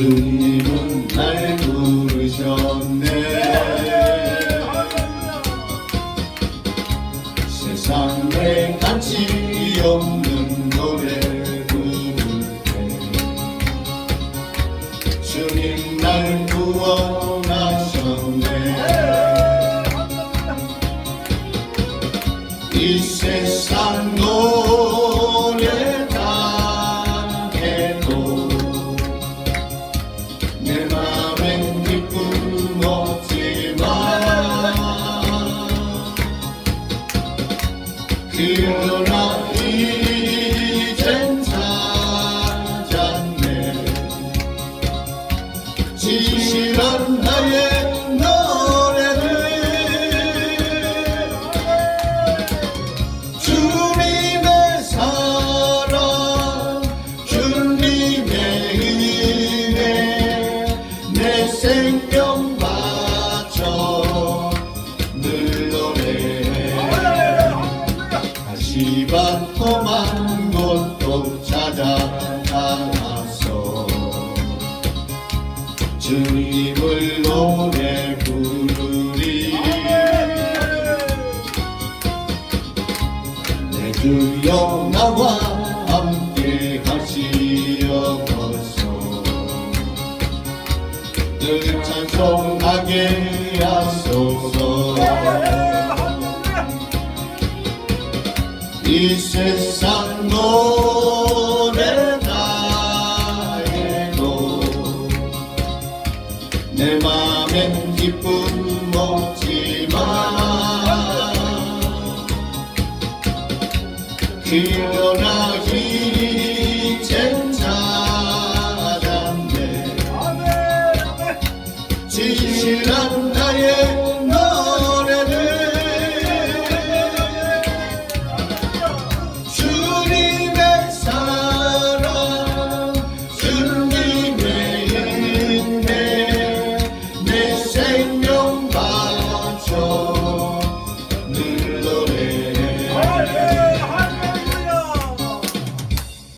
주님은 날 부르셨네. 세상에 가치 없는 노래 부를 때 주님 날 구원하셨네. 이 세상 노래 다 해도 그러나 이젠 찾았네. 진실한 밭험한 곳도 찾아가서 주님을 노래 부르리. 내 주여 나와 함께 가시어서. 늘 찬송하게 하소서 이 세상 노래 나의 노내 맘엔 기쁨 없지만 그러나 이젠 찾았네. 진실한 나의